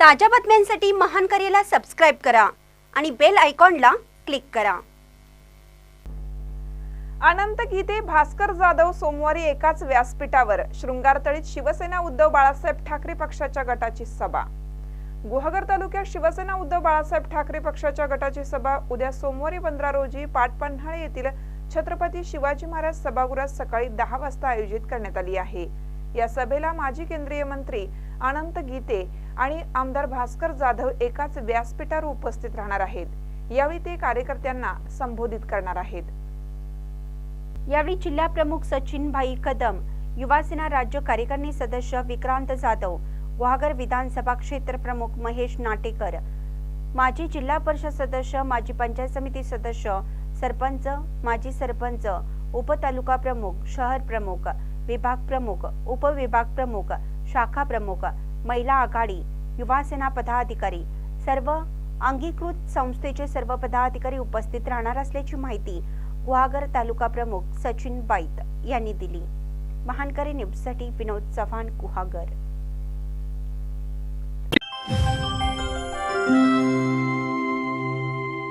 ताज्या बातम्यांसाठी महान करेला सबस्क्राईब करा आणि बेल आयकॉनला क्लिक करा. अनंत गीते भास्कर जाधव सोमवारी एकाच व्यासपीठावर. शृंगारतळीत शिवसेना उद्धव बाळासाहेब ठाकरे पक्षाच्या गटाची सभा. गुहागर तालुक्यात शिवसेना उद्धव बाळासाहेब ठाकरे पक्षाच्या गटाची सभा. उद्या सोमवारी पंधरा रोजी पाटपन्हाळे येथील छत्रपती शिवाजी महाराज सभागृहात सकाळी दहा वाजता आयोजित करण्यात आली आहे. या सभेला माजी केंद्रीय मंत्री अनंत गीते आणि आमदार भास्कर जाधव एकाच व्यासपीठावर उपस्थित राहणार आहेत. यावेळी ते कार्यकर्त्यांना संबोधित करणार आहेत. यावेळी जिल्हा प्रमुख सचिन भाई कदम युवासेना राज्य कार्यकारिणी सदस्य विक्रांत जाधव गुहागर विधानसभा क्षेत्र प्रमुख महेश नाटेकर माजी जिल्हा परिषद सदस्य माजी पंचायत समिती सदस्य सरपंच माजी सरपंच उपतालुका प्रमुख शहर प्रमुख विभाग प्रमुख उपविभाग प्रमुख शाखा प्रमुख महिला आघाडी युवासेना पदाधिकारी सर्व अंगीकृत संस्थेचे सर्व पदाधिकारी उपस्थित राहणार असल्याची माहिती गुहागर तालुका प्रमुख सचिन बाईत यांनी दिली. महानकरी न्यूजसाठी विनोद चव्हाण गुहागर.